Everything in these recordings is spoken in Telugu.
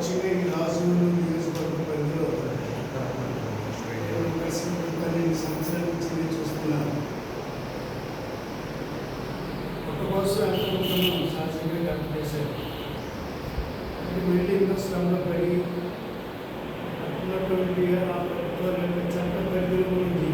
ముఖ్యంగా ఈ రాజు నియోజకవర్గ పరిధిలో నేను కలిసి పన్నెండు సంవత్సరాల నుంచి నేను చూస్తున్నాను ఒక కోసం అనుకుంటున్నాం సహజంగా కరెక్ట్ చేశారు అంటే బిల్డింగ్ శ్రమలో పడి ఉన్నటువంటి ఆ ప్రభుత్వాల యొక్క చట్ట పరిధిలో మనం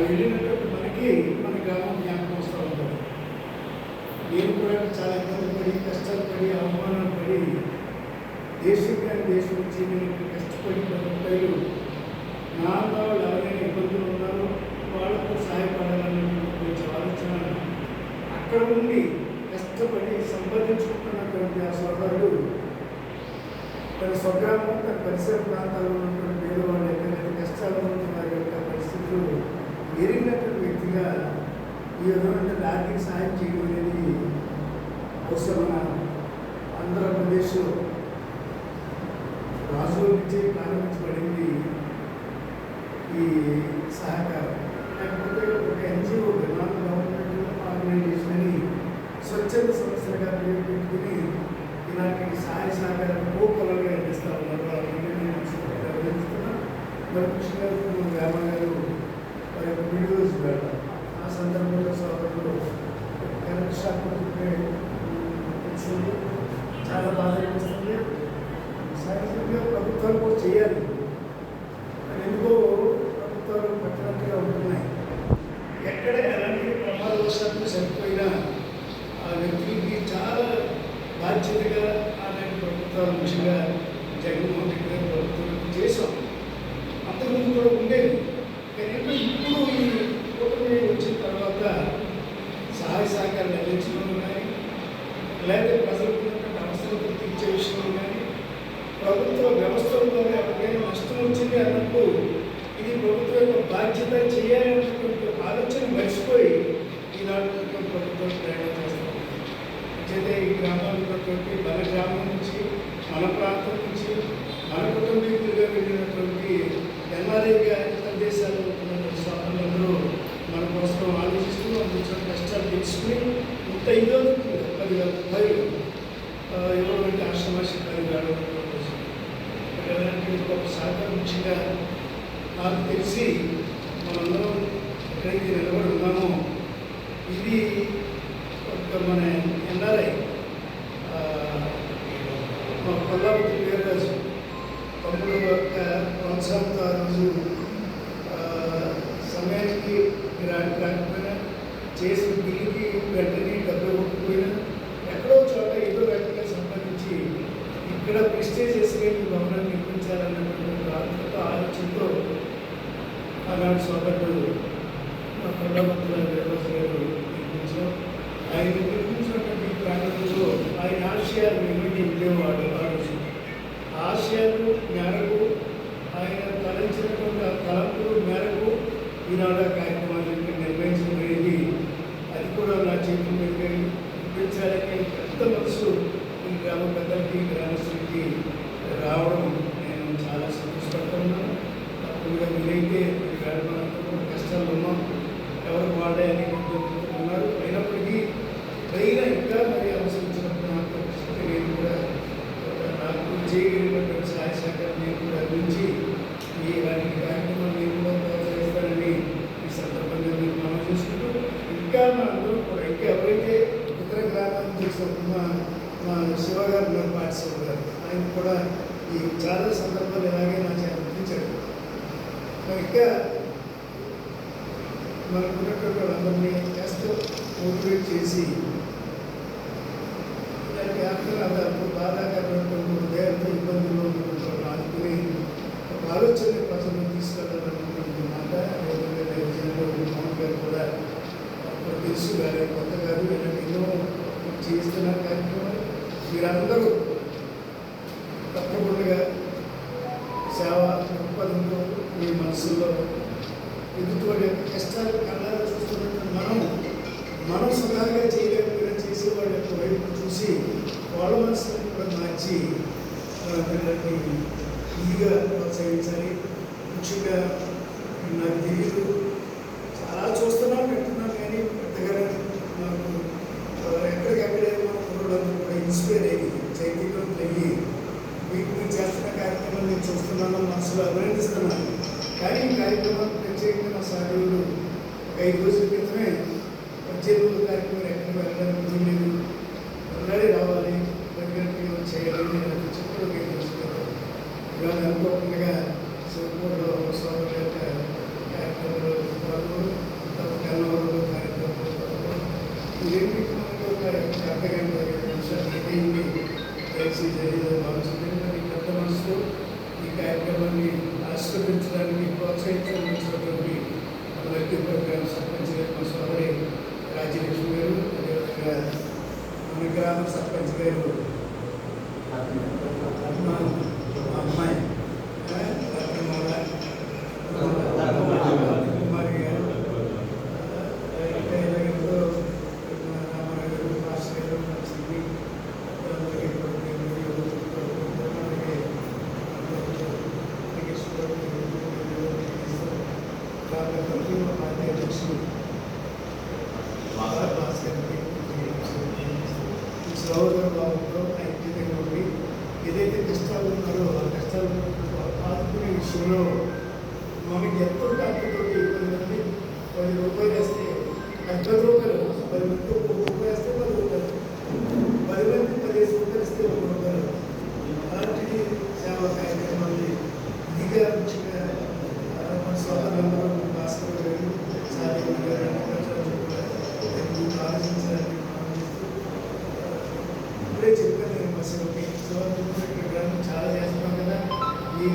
వెళ్ళినటువంటి మనకి మన గ్రామం జ్ఞాపకం వస్తూ ఉంటుంది. నేను కూడా చాలా ఇబ్బంది పడి కష్టాలు పడి అవమానాలు పడి దేశం కానీ దేశం వచ్చి నేను కష్టపడి పది రూపాయలు నా వాళ్ళు ఎవరైనా ఇబ్బందులు ఉన్నారో వాళ్ళకు సహాయపడాలనేటువంటి ఆలోచన అక్కడ ఉండి కష్టపడి సంపాదించుకుంటున్నటువంటి ఆ సోదరుడు తన స్వగ్రామం తన పరిసర ప్రాంతాల్లో ఉన్నటువంటి పేదవాళ్ళు ఎక్కడైతే కష్టాలు ఉంటున్నారు యొక్క పరిస్థితులు ఎరిగినటువంటి వ్యక్తిగా ఈ విధమైన ఆర్థిక సహాయం చేయడం అనేది బహుశా మన ఆంధ్రప్రదేశ్లో రాజుల నుంచి ప్రారంభించబడింది ఈ సహకారం. లేకపోతే ఒక ఎన్జిఓ నాన్ గవర్నమెంట్ ఆర్గనైజేషన్ అని స్వచ్ఛంద సంస్థలుగా పేరు పెట్టుకుని ఇలాంటి సహాయ సహకారం కోపలుగా అందిస్తూ ఉన్నారు వాళ్ళని నేను అభినందిస్తున్నాను మరి కృష్ణ గారు వేమ గారు వారి యొక్క వీడియోస్ పెడతారు ఆ సందర్భంలో సోదరులు కరెంట్ షాక్ కొట్టుకునే తెలిసింది చాలా బాధ అనిపిస్తుంది సహజంగా ప్రభుత్వాలు కూడా చేయాలి కానీ ఎందుకో ప్రభుత్వాలు పట్టినట్టుగా ఉంటున్నాయి ఎక్కడ ఎలాంటి ప్రమాదవశాత్తు చనిపోయినా ఆ వ్యక్తికి చాలా బాధ్యతగా అలాంటి ప్రభుత్వాలు ముఖ్యంగా జగన్మోహన్ రెడ్డి గారి ప్రభుత్వం చేశాం అంతకుముందు కూడా ఉండేది కానీ ఏంటంటే ఇప్పుడు ఈ కూటమి వచ్చిన తర్వాత సహాయ సహకారాలు అందించడం కానీ లేదా ప్రజలకు ఉన్నటువంటి అవసరాలు తీర్చే విషయంలో కానీ ప్రభుత్వ వ్యవస్థల ద్వారా ఎవరికైనా నష్టం వచ్చింది అన్నప్పుడు ఇది ప్రభుత్వం యొక్క బాధ్యత చేయాలనేటువంటి ఒక ఆలోచన మర్చిపోయి ఈనాడు ఉన్నటువంటి ప్రభుత్వం ప్రయాణం చేస్తాం అయితే ఈ గ్రామాలు ఉన్నటువంటి మన గ్రామం నుంచి మన ప్రాంతం నుంచి మన కుటుంబీకులుగా వెళ్ళినటువంటి ఎన్ఆర్ఐగా ఇతర దేశాల్లో ఉంటున్నటువంటి స్వాతంత్రంలో మన కోసం ఆలోచిస్తూ అందులో కష్టాలు తెలుసుకుని ఇంత ఇదో పదివేల రూపాయలు ఆ, ఇవ్వడానికి ఆశ్రమాషి ఒక శాతం ముఖ్యంగా నాకు తెలిసి మనందరం ఎక్కడైతే నిలబడి ఉన్నామో ఇది ఒక మన ఎన్ఆర్ఐ మా కొల్లాపతి వీరరాజు తమ్ముడు యొక్క వంశాంత రోజు సమయానికి గ్రాంట్ కాకపోయినా చేసిన బిల్లుకి వెంటనే డబ్బులు ఇవ్వకపోయినా ఎక్కడో చోట ఏదో రకంగా సంపాదించి ఇక్కడ ప్రెస్టేజ్ చేసుకుని భవనాన్ని నిర్మించాలన్నటువంటి ఆర్థిక ఆలోచనతో ఆనాడు సోదరుడు మా కొల్లాపతి వీరరాజు గారు నిర్మించాం ఆయన నిర్మించినటువంటి ఈ ప్రాంతంలో ఆయన ఆశయాలు ఏమిటి ఉండేవాడు ఆ రోజు. ఆశయాలు మేరకు ఆయన తలంచినటువంటి ఆ తలంపుల మేరకు ఈనాడు ఆ కార్యక్రమాన్ని ఇక్కడ అది కూడా నా చేతుల మీదుగా పెంచాలని పెద్ద మనసు ఈ గ్రామ పెద్దలకి గ్రామస్తులకి రావడం నేను చాలా సంతోషపడుతున్నాను తప్పకుండా మీరైతే గ్రామ కష్టాలు ఉన్నాం. ఎవరు వాళ్ళే అని ఉన్నారు అయినప్పటికీ పైన ఇంకా మరి అవసరించినప్పుడు నాకు కృషి నేను కూడా ఒక నాకు చేయగలిగినటువంటి సహాయ సహకారం నేను కూడా అందించి ఈ వాటి కార్యక్రమాలు నేను కూడా ప్రోత్సహిస్తానని ఈ సందర్భంగా నేను మనం చేసుకుంటూ ఇంకా అందరూ కూడా ఇంకా ఎవరైతే ఇతర గ్రామాల నుంచి మా మా శివ గారు గారు ఆయన కూడా ఈ చాలా సందర్భాలు ఇలాగే నా చేత అందించాడు ఇంకా మనకు వాళ్ళందరినీ కాస్త మోటివేట్ చేసి ఇలాంటి ఆత్మనాదాలు బాధాకరమైనటువంటి హృదయాలతో ఇబ్బందుల్లో ఉన్నటువంటి వాళ్ళని ఆదుకుని ఒక ఆలోచన ప్రజలు తీసుకెళ్ళాలన్నటువంటి మాట అదేవిధంగా దైవజనులు మోహన్ గారు కూడా చేస్తున్నారు కొత్త కాదు ఇలాంటి ఎన్నో చేస్తున్న కార్యక్రమాలు మీరందరూ తప్పకుండా సేవ దృక్పథంతో మీ మనసుల్లో ఎదుటి యొక్క కష్టాలు కళ్ళారా చూస్తున్నట్టు మనం మనం సుఖంగా చేయలేకపోయినా చేసే వాళ్ళ యొక్క వైపు చూసి వాళ్ళ మనసుని కూడా మార్చి మన పిల్లల్ని ఈగా ప్రోత్సహించాలి. ముఖ్యంగా నాకు తెలియదు చాలా చూస్తున్నాం వింటున్నాం నాకు ఆ, ఎక్కడికక్కడే మన కుర్రోళ్ళందరూ కూడా ఇన్స్పైర్ అయ్యి చైతన్యం అయ్యి మీకు మీరు చేస్తున్న కార్యక్రమం నేను చూస్తున్నాను మనసులో అభినందిస్తున్నాను కానీ ఈ కార్యక్రమాలు ప్రత్యేకంగా మా సాధువులు ఐదు రోజుల క్రితమే పద్దెనిమిది కార్యక్రమం ఎక్కడ వెళ్ళడానికి లేదు వెళ్ళాలి రావాలి దగ్గరికి చేయాలి నేను చెప్పడం ఐదు రోజుల క్రితం ఇవాళ అనుకోకుండా శివపూర్లో స్వామి యొక్క కార్యక్రమంలో పాల్గొని కన్నవరంలో ఇవన్నీ మనకి ఒక అర్ధగంట ఇరవై నిమిషాలు అయిపోయింది దయచేసి జరిగిందని భావించింది మరి పెద్ద మనసుతో ఈ కార్యక్రమాన్ని ఆశీర్వదించడానికి ప్రోత్సహించడానికి వచ్చినటువంటి మన వ్యక్తిగత సర్పంచ్ గారు మా సోదరి రాజ్యలక్ష్మి గారు అదేవిధంగా మన గ్రామ సర్పంచ్ గారు మా మా అమ్మాయి ఆ, రత్నమాల, కుమారి గారు ఆ, ఇంకా ఇలాగెంతో మా రామారావు గారు, భాస్కర్ గారు, మా సిబి, అందరికీ కూడా నేను అలాగే వెంకటేశ్వర గారు, కాబట్టి మా పార్టీ అధ్యక్షులు సహోదర భావంతో ఐక్యతగా ఉండి ఏదైతే కష్టాలు ఉన్నారో ఆ కష్టాలు ఆదుకునే విషయంలో మనకి ఎంతో డాక్టర్తో ఇబ్బంది ఉంది పది రూపాయలు వేస్తే పది రూపాయలు పది మంది ఒక రూపాయలు వేస్తే పది రూపాయలు పది మంది పదిహేను రూపాయలు ఇస్తే ఒక రూపాయలు అలాంటి సేవా కార్యక్రమాన్ని ఇదిగా ముఖ్యంగా మన సోదరులందరూ ఆలోచించాలని